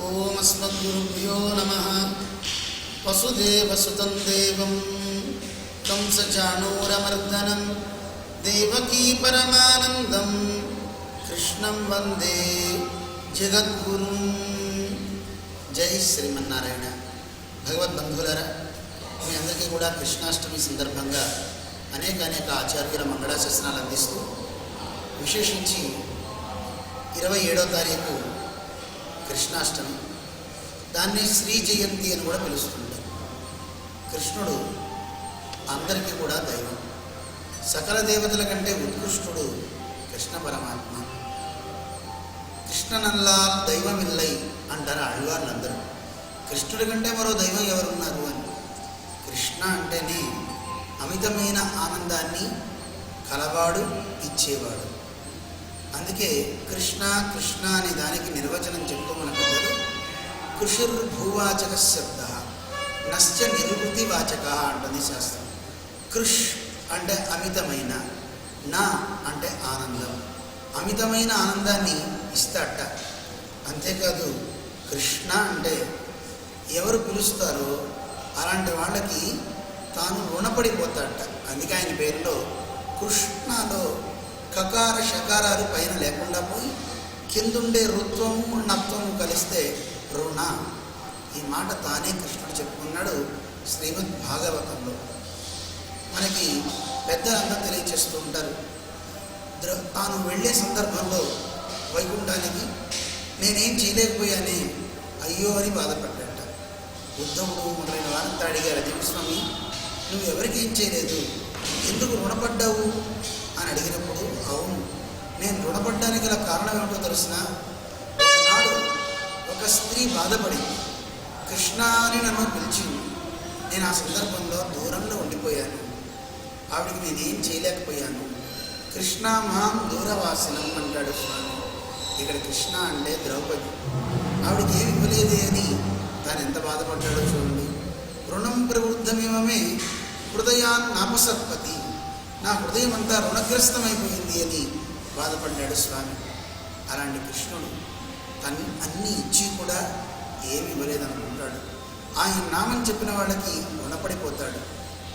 ఓమస్మద్గురుభ్యో నమ. వసుదేవసుతం దేవం. కంసచాణూరమర్దనం. దేవకీ పరమానందం. కృష్ణం వందే జగద్గురు. జై శ్రీమన్నారాయణ. భగవద్బంధువులారా మీ అందరికీ కూడా కృష్ణాష్టమి సందర్భంగా అనేక అనేక ఆచార్యుల మంగళాశాసనాలు అందిస్తూ విశేషించి ఇరవై ఏడో తారీఖు కృష్ణాష్టమి. దాన్ని శ్రీ జయంతి అని కూడా పిలుస్తుంటారు. కృష్ణుడు అందరికీ కూడా దైవం. సకల దేవతల కంటే ఉత్కృష్టుడు కృష్ణ పరమాత్మ. కృష్ణనల్లా దైవమిల్లై అంటారు ఆళ్వార్లందరూ. కృష్ణుడి కంటే మరో దైవం ఎవరున్నారు అని? కృష్ణ అంటేనే అమితమైన ఆనందాన్ని కలవాడు ఇచ్చేవాడు. అందుకే కృష్ణ కృష్ణ అనే దానికి నిర్వచనం చెప్తూ మన పెద్దలు కృషిర్భూవాచక శబ్ద నశ్చ నిర్వృతి వాచక అంటుంది శాస్త్రం. కృష్ అంటే అమితమైన నా అంటే ఆనందం. అమితమైన ఆనందాన్ని ఇస్తాట. అంతేకాదు కృష్ణ అంటే ఎవరు పిలుస్తారో అలాంటి వాళ్ళకి తాను రుణపడిపోతాడట అందుకే ఆయన పేరులో కృష్ణలో కకార షకారాలు పైన లేకుండా పోయి కిందుండే రుత్వము నత్వము కలిస్తే రుణ. ఈ మాట తానే కృష్ణుడు చెప్పుకున్నాడు శ్రీమద్ భాగవతంలో. మనకి పెద్దలంతా తెలియచేస్తూ ఉంటారు. ద్ర- తాను వెళ్ళే సందర్భంలో వైకుంఠానికి నేనేం చేయలేకపోయానే? అయ్యో అని బాధపడ్డట ఉద్ధవుడు మొదలైన వారంతా అడిగారు దేవస్వామి స్వామి నువ్వు ఎవరికి ఏం చేయలేదు? ఎందుకు రుణపడ్డావు? అని అడిగినప్పుడు అవును నేను రుణపడ్డానికి గల కారణం ఏమిటో తెలిసిన? ఒకనాడు ఒక స్త్రీ బాధపడింది కృష్ణ అని నన్ను పిలిచింది. నేను ఆ సందర్భంలో దూరంలో ఉండిపోయాను. ఆవిడికి నేనేం చేయలేకపోయాను. కృష్ణ మాం దూరవాసినం అంటాడు స్వామి. ఇక్కడ కృష్ణ అంటే ద్రౌపది. ఆవిడకి ఏమి ఇవ్వలేదే అని తాను ఎంత బాధపడ్డాడో చూడండి. రుణం ప్రవృద్ధమేమమే హృదయాన్ నాపసత్పతి. నా హృదయం అంతా రుణగ్రస్తమైపోయింది అని బాధపడ్డాడు స్వామి. అలాంటి కృష్ణుడు తను అన్నీ ఇచ్చి కూడా ఏమి ఇవ్వలేదనుకుంటాడు. ఆయన నామం చెప్పిన వాళ్ళకి రుణపడిపోతాడు.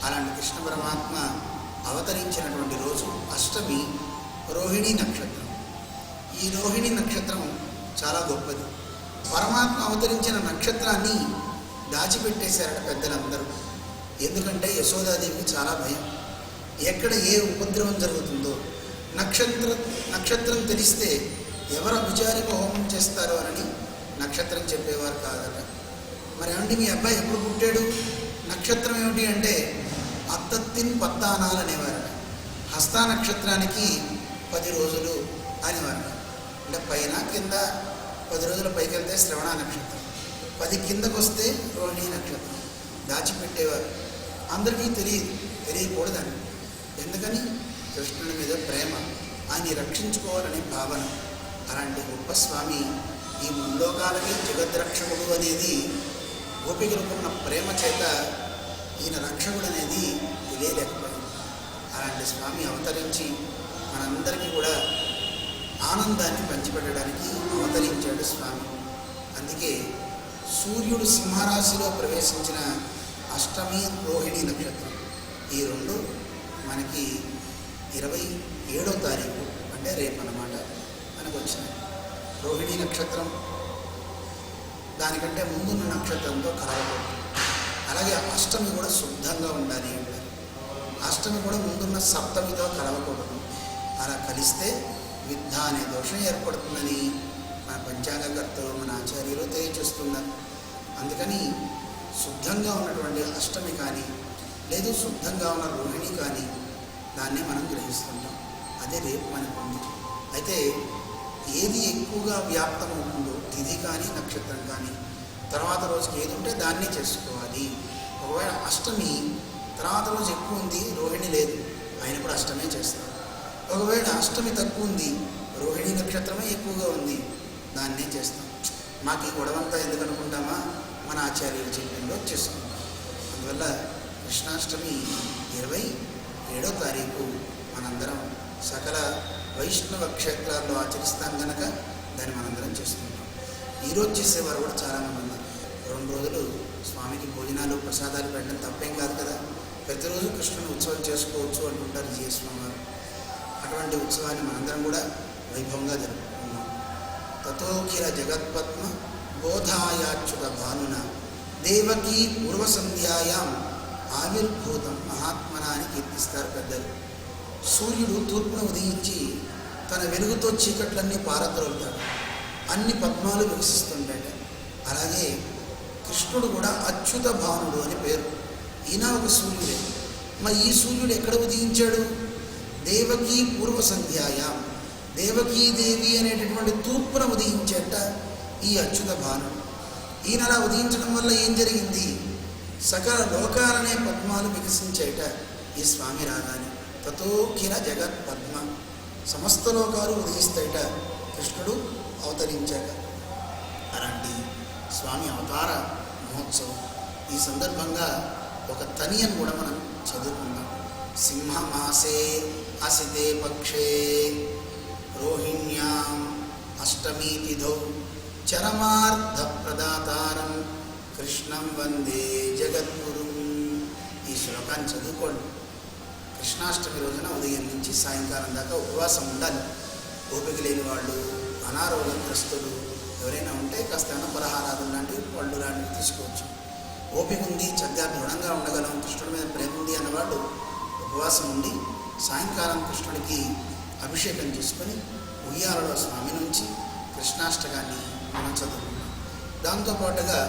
అలాంటి కృష్ణ పరమాత్మ అవతరించినటువంటి రోజు అష్టమి రోహిణి నక్షత్రం. ఈ రోహిణి నక్షత్రం చాలా గొప్పది. పరమాత్మ అవతరించిన నక్షత్రాన్ని దాచిపెట్టేశారట పెద్దలందరూ. ఎందుకంటే యశోదాదేవికి చాలా భయం. ఎక్కడ ఏ ఉపద్రవం జరుగుతుందో. నక్షత్ర నక్షత్రం తెలిస్తే ఎవరు విచారిక హోమం చేస్తారో అని నక్షత్రం చెప్పేవారు కాదట. మరి ఏమండి మీ అబ్బాయి ఎప్పుడు పుట్టాడు? నక్షత్రం ఏమిటి అంటే అత్తత్తిన్ పత్తానాలు అనేవారట. హస్త నక్షత్రానికి పది రోజులు అనేవారట. అంటే పైన కింద పది రోజుల పైకి వెళ్తే శ్రవణ నక్షత్రం. పది కిందకు వస్తే రోహిణి నక్షత్రం. దాచిపెట్టేవారు. అందరికీ తెలియదు తెలియకూడదండి ఎందుకని? కృష్ణుని మీద ప్రేమ. ఆయన్ని రక్షించుకోవాలనే భావన. అలాంటి గొప్ప స్వామి ఈ ముల్లోకాలకి జగద్రక్షకుడు అనేది గోపికలకున్న ప్రేమ చేత ఈయన రక్షకుడు అనేది తెలియలేకపోయింది. అలాంటి స్వామి అవతరించి మనందరికీ కూడా ఆనందాన్ని పంచిపెట్టడానికి అవతరించాడు స్వామి. అందుకే సూర్యుడు సింహరాశిలో ప్రవేశించిన అష్టమి రోహిణి నక్షత్రం. ఈ రెండు మనకి ఇరవై ఏడో తారీఖు అంటే రేపు అన్నమాట మనకు వచ్చింది రోహిణి నక్షత్రం. దానికంటే ముందున్న నక్షత్రంతో కలవకూడదు అలాగే అష్టమి కూడా శుద్ధంగా ఉండాలి అంటారు. అష్టమి కూడా ముందున్న సప్తమితో కలవకూడదు. అలా కలిస్తే విద్ధ అనే దోషం ఏర్పడుతుందని మన పంచాంగకర్తలు మన ఆచార్యులు తెలియచేస్తున్నారు అందుకని శుద్ధంగా ఉన్నటువంటి అష్టమి కానీ లేదు శుద్ధంగా ఉన్న రోహిణి కానీ దాన్నే మనం గ్రహిస్తుంటాం. అదే రేపు మనకు ఉంది అయితే ఏది ఎక్కువగా వ్యాప్తం అవుతుందో తిథి కానీ నక్షత్రం కానీ తర్వాత రోజుకి ఏది ఉంటే దాన్నే చేసుకోవాలి. ఒకవేళ అష్టమి తర్వాత రోజు ఎక్కువ ఉంది రోహిణి లేదు ఆయన కూడా అష్టమే చేస్తాం ఒకవేళ అష్టమి తక్కువ ఉంది రోహిణి నక్షత్రమే ఎక్కువగా ఉంది దాన్నే చేస్తాం. మాకు ఈ గొడవంతా ఎందుకు అనుకుంటామా? మన ఆచార్యులు చెప్పినలో చేసుకుంటాం అందువల్ల కృష్ణాష్టమి ఇరవై ఏడో తారీఖు మనందరం సకల వైష్ణవ క్షేత్రాల్లో ఆచరిస్తాం కనుక దాన్ని మనందరం చేస్తుంటాం. ఈరోజు చేసేవారు కూడా చాలామంది ఉన్నారు. రెండు రోజులు స్వామికి భోజనాలు ప్రసాదాలు పెట్టడం తప్పేం కాదు కదా. ప్రతిరోజు కృష్ణుని ఉత్సవం చేసుకోవచ్చు అంటుంటారు జీఎస్వామి వారు అటువంటి ఉత్సవాన్ని మనందరం కూడా వైభవంగా జరుపుకున్నాం తతోఖిల జగత్పద్మ బోధాయాచ్యుత భానున దేవకీ పూర్వసంధ్యాయాం ఆవిర్భూతం మహాత్మన అని కీర్తిస్తారు పెద్దలు. సూర్యుడు తూర్పున ఉదయించి తన వెలుగుతో చీకట్లన్నీ పారద్రోలుతాడు. అన్ని పద్మాలు వికసిస్తుంటాడు. అలాగే కృష్ణుడు కూడా అచ్యుత భానుడు అని పేరు. ఈయన ఒక సూర్యుడే. మరి ఈ సూర్యుడు ఎక్కడ ఉదయించాడు? దేవకీ పూర్వ సంధ్యాయాం. దేవకీదేవి అనేటటువంటి తూర్పున ఉదయించేట ఈ అచ్యుత భానుడు. ఈయన అలా ఉదయించడం వల్ల ఏం జరిగింది? సకల లోకాలనే పద్మాలు వికసించేట ఈ స్వామి రాగాని. తతోఖిల జగత్ పద్మ. సమస్త లోకాలు ఉదయిస్తాయిట కృష్ణుడు అవతరించాక. అలాంటి స్వామి అవతార మహోత్సవం. ఈ సందర్భంగా ఒక తనియన్ కూడా మనం చదువుకుందాం. సింహమాసే అసితే పక్షే. రోహిణ్యాం అష్టమీ తిథౌ చరమార్థ ప్రదాతారం కృష్ణం వందే జగద్గురు. ఈ శ్లోకాన్ని చదువుకోండి. కృష్ణాష్టమి రోజున ఉదయం నుంచి సాయంకాలం దాకా ఉపవాసం ఉండాలి. ఓపిక లేని వాళ్ళు అనారోగ్యగ్రస్తులు ఎవరైనా ఉంటే కాస్త అన్న పలహారాలు లాంటివి పళ్ళు లాంటివి తీసుకోవచ్చు. ఓపిక ఉంది చక్కగా దృఢంగా ఉండగలం కృష్ణుడి మీద ప్రేమ ఉంది అన్నవాడు ఉపవాసం ఉండి సాయంకాలం కృష్ణుడికి అభిషేకం చేసుకొని ఉయ్యాలలో స్వామి నుంచి కృష్ణాష్టకాన్ని మనం చదువుకున్నాం దాంతోపాటుగా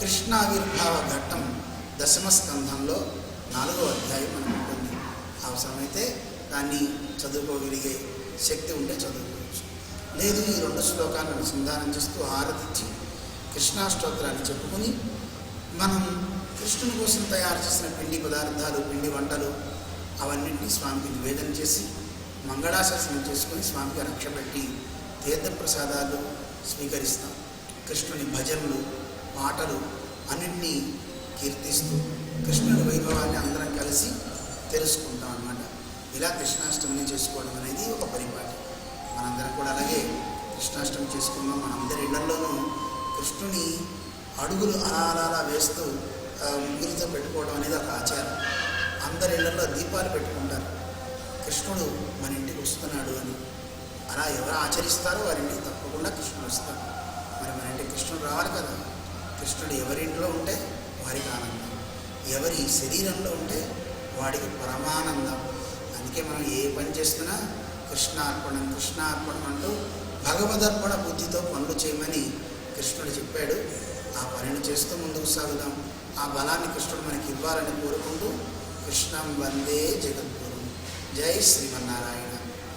కృష్ణావిర్భావ ఘట్టం దశమ స్కంధంలో నాలుగో అధ్యాయం మనకు ఉంటుంది. అవసరమైతే దాన్ని చదువుకోగలిగే శక్తి ఉంటే చదువుకోవచ్చు. లేదు ఈ రెండు శ్లోకాలను అనుసంధానం చేస్తూ హారతిచ్చి కృష్ణాష్టోత్రాన్ని చెప్పుకొని మనం కృష్ణుని కోసం తయారు చేసిన పిండి పదార్థాలు పిండి వంటలు అవన్నింటినీ స్వామికి నివేదన చేసి మంగళాశాసనం చేసుకుని స్వామికి రక్షపెట్టి తీర్థప్రసాదాలు స్వీకరిస్తాం. కృష్ణుని భజనలు పాటలు అన్నింటినీ కీర్తిస్తూ కృష్ణుడి వైభవాన్ని అందరం కలిసి తెలుసుకుంటాం అనమాట ఇలా కృష్ణాష్టమిని చేసుకోవడం అనేది ఒక పరిపాటి. మనందరం కూడా అలాగే కృష్ణాష్టమి చేసుకున్నాం మనందరి ఇళ్ళలోనూ కృష్ణుని అడుగులు అలా అలా వేస్తూ ముగ్గురితో పెట్టుకోవడం అనేది ఒక ఆచారం. అందరి ఇళ్ళలో దీపాలు పెట్టుకుంటారు. కృష్ణుడు మన ఇంటికి వస్తున్నాడు అని. అలా ఎవరు ఆచరిస్తారో వారింటికి తప్పకుండా కృష్ణుడు వస్తాడు. మరి మన ఇంటికి కృష్ణుడు రావాలి కదా. కృష్ణుడు ఎవరి ఇంట్లో ఉంటే వారికి ఆనందం. ఎవరి శరీరంలో ఉంటే వాడికి పరమానందం. అందుకే మనం ఏ పని చేస్తున్నా కృష్ణార్పణం కృష్ణార్పణం అంటూ భగవదర్పణ బుద్ధితో పనులు చేయమని కృష్ణుడు చెప్పాడు. ఆ పనిని చేస్తూ ముందుకు సాగుదాం. ఆ బలాన్ని కృష్ణుడు మనకి ఇవ్వాలని కోరుకుంటూ కృష్ణం వందే జగద్గురు. జై శ్రీమన్నారాయణ.